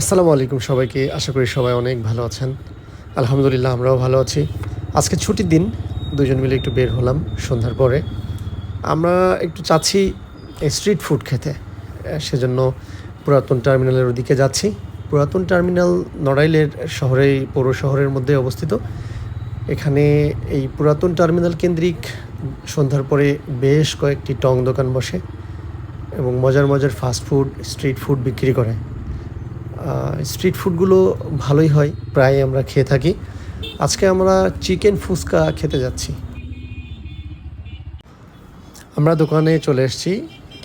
আসসালামু আলাইকুম সবাইকে। আশা করি সবাই অনেক ভালো আছেন। আলহামদুলিল্লাহ আমরাও ভালো আছি। আজকে ছুটির দিন দুজন মিলে একটু বের হলাম সন্ধ্যার পরে। আমরা একটু চাচ্ছি স্ট্রিট ফুড খেতে। সেজন্য পুরাতন টার্মিনালের ওদিকে যাচ্ছি। পুরাতন টার্মিনাল নড়াইলের শহরেই, পৌর শহরের মধ্যে অবস্থিত। এখানে এই পুরাতন টার্মিনাল কেন্দ্রিক সন্ধ্যার পরে বেশ কয়েকটি টং দোকান বসে এবং মজার মজার ফাস্ট ফুড স্ট্রিট ফুড বিক্রি করে। স্ট্রিট ফুডগুলো ভালোই হয়, প্রায় আমরা খেয়ে থাকি। আজকে আমরা চিকেন ফুচকা খেতে যাচ্ছি। আমরা দোকানে চলে এসেছি,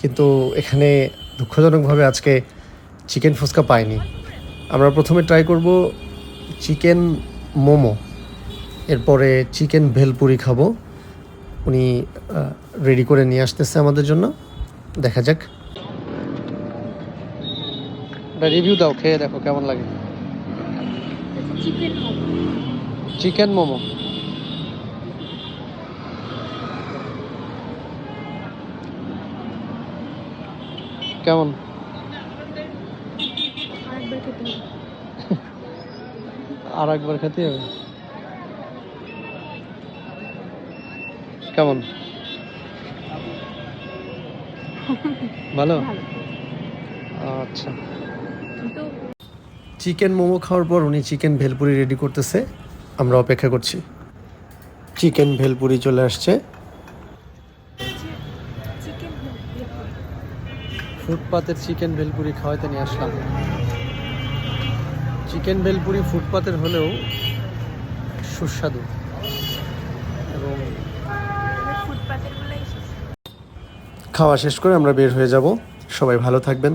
কিন্তু এখানে দুঃখজনকভাবে আজকে চিকেন ফুচকা পাইনি। আমরা প্রথমে ট্রাই করব চিকেন মোমো। এরপরে চিকেন ভেলপুরি খাব। উনি রেডি করে নিয়ে আসতেছে আমাদের জন্য। দেখা যাক। রিভিউ দাও খেয়ে দেখো কেমন লাগে। চিকেন মোমো। কেমন? আর একবার খেতে হবে? কেমন? ভালো। আচ্ছা। কিন্তু চিকেন মোমো খাওয়ার পর উনি চিকেন ভেলপুরি রেডি করতেছে। আমরা অপেক্ষা করছি। চিকেন ভেলপুরি চলে আসছে। ফুটপাতের চিকেন ভেলপুরি খাওয়াইতে নিয়ে আসলাম। চিকেন ভেলপুরি ফুটপাতের হলেও সুস্বাদু। এবং খাওয়া শেষ করে আমরা বের হয়ে যাব। সবাই ভালো থাকবেন।